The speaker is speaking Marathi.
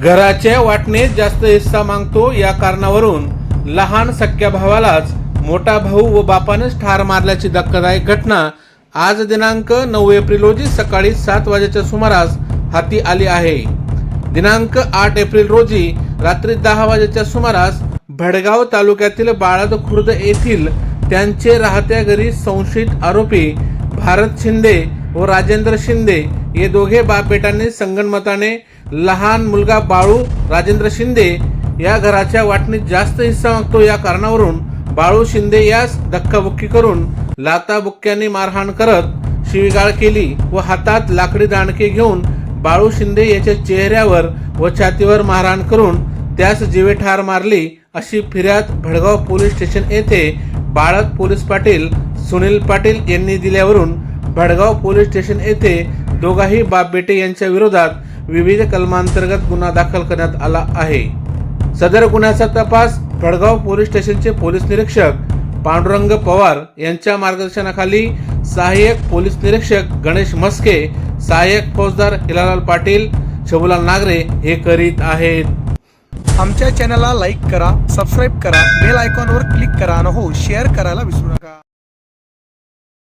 घराच्या वाटणीत जास्त हिस्सा मागतो या कारणावरून लहान सख्या भावालाच मोठा भाऊ व बापानेच ठार मारल्याची धक्कादायक घटना आज दिनांक नऊ एप्रिल रोजी सकाळी सात वाजेच्या सुमारास हाती आली आहे. दिनांक आठ एप्रिल रोजी रात्री दहा वाजेच्या सुमारास भडगाव तालुक्यातील बाळद खुर्द येथील त्यांचे राहत्या घरी संशयित आरोपी भारत शिंदे व राजेंद्र शिंदे हे दोघे बापेटांनी संगणमताने लहान मुलगा बाळू राजेंद्र शिंदे या घराच्या वाटणीत जास्त हिस्सा मागतो. या कारणावरून बाळू शिंदे यास धक्काबुक्की करून लाताबुक्क्याने मारहाण करत शिवीगाळ केली व हातात लाकडी दांडके घेऊन बाळू शिंदे याच्या चेहऱ्यावर व छातीवर मारहाण करून त्यास जीवे ठार मारली अशी फिर्याद भडगाव पोलीस स्टेशन येथे बाळक पोलीस पाटील सुनील पाटील यांनी दिल्यावरून भडगाव पोलीस स्टेशन येथे दोघाही बापबेटे यांच्या विरोधात विविध कलमांतर्गत गुन्हा दाखल करण्यात आला आहे. सदर गुन्ह्याचा तपास भडगाव पोलीस स्टेशनचे पोलीस निरीक्षक पांडुरंग पवार यांच्या मार्गदर्शनाखाली सहाय्यक पोलीस निरीक्षक गणेश मस्के सहाय्यक फौजदार हिलालाल पाटील शबुलाल नागरे हे करीत आहेत. आमच्या चॅनलला लाईक करा सबस्क्राईब करा बेल आयकॉनवर क्लिक करा आणि हो शेअर करायला विसरू नका.